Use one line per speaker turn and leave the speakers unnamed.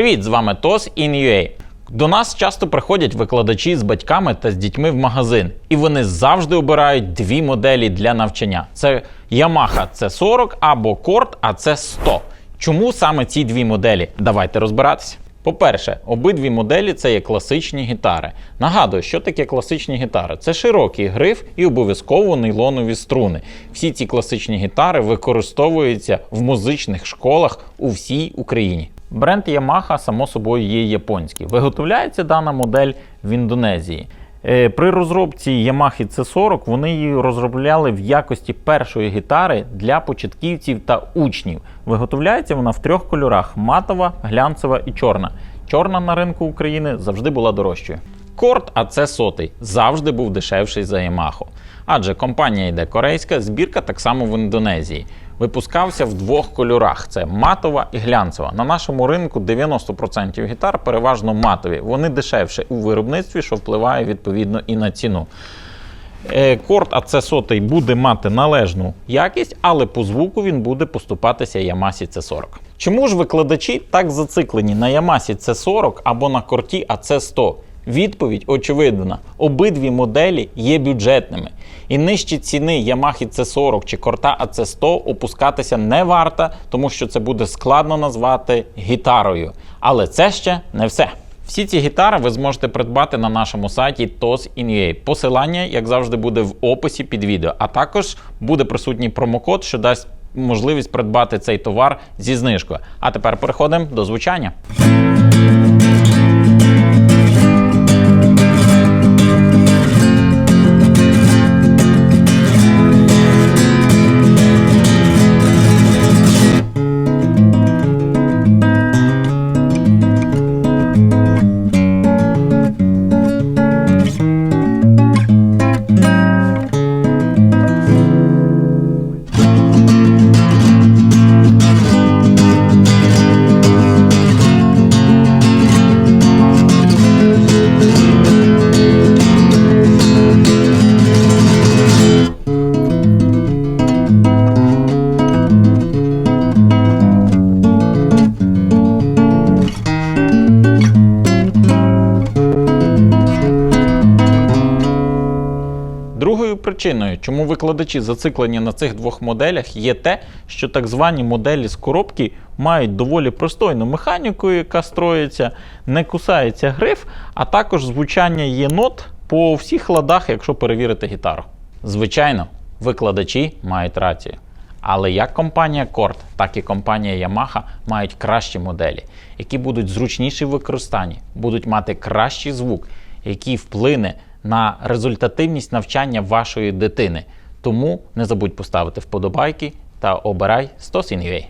Привіт, з вами TOS in.ua. До нас часто приходять викладачі з батьками та з дітьми в магазин, і вони завжди обирають дві моделі для навчання: це Yamaha C40 або Cord AC100. Чому саме ці дві моделі? Давайте розбиратися. По-перше, обидві моделі це є класичні гітари. Нагадую, що таке класичні гітари? Це широкий гриф і обов'язково нейлонові струни. Всі ці класичні гітари використовуються в музичних школах у всій Україні. Бренд Yamaha, само собою, є японський. Виготовляється дана модель в Індонезії. Е, При розробці Yamaha C40 вони її розробляли в якості першої гітари для початківців та учнів. Виготовляється вона в трьох кольорах: матова, глянцева і чорна. Чорна на ринку України завжди була дорожчою. Корд АЦ 100 завжди був дешевший за Yamaha. Адже компанія йде корейська, збірка так само в Індонезії. Випускався в двох кольорах: це матова і глянцева. На нашому ринку 90% гітар переважно матові. Вони дешевше у виробництві, що впливає відповідно і на ціну. Е, Корд АЦ 100 буде мати належну якість, але по звуку він буде поступатися Yamaha C40. Чому ж викладачі так зациклені на Yamaha C40 або на корті АЦ 100? Відповідь очевидна: обидві моделі є бюджетними, і нижчі ціни Yamaha C40 чи корта AC100 опускатися не варто, тому що це буде складно назвати гітарою. Але це ще не все. Всі ці гітари ви зможете придбати на нашому сайті TOS.in.ua. Посилання, як завжди, буде в описі під відео. А також буде присутній промокод, що дасть можливість придбати цей товар зі знижкою. А тепер переходимо до звучання. Другою причиною, чому викладачі зациклені на цих двох моделях, є те, що так звані моделі з коробки мають доволі простойну механіку, яка строїться, не кусається гриф, а також звучання є нот по всіх ладах, якщо перевірити гітару. Звичайно, викладачі мають рацію. Але як компанія Cord, так і компанія Yamaha мають кращі моделі, які будуть зручніші в використанні, будуть мати кращий звук, який вплине на результативність навчання вашої дитини. Тому не забудь поставити вподобайки та обирай 100 UA.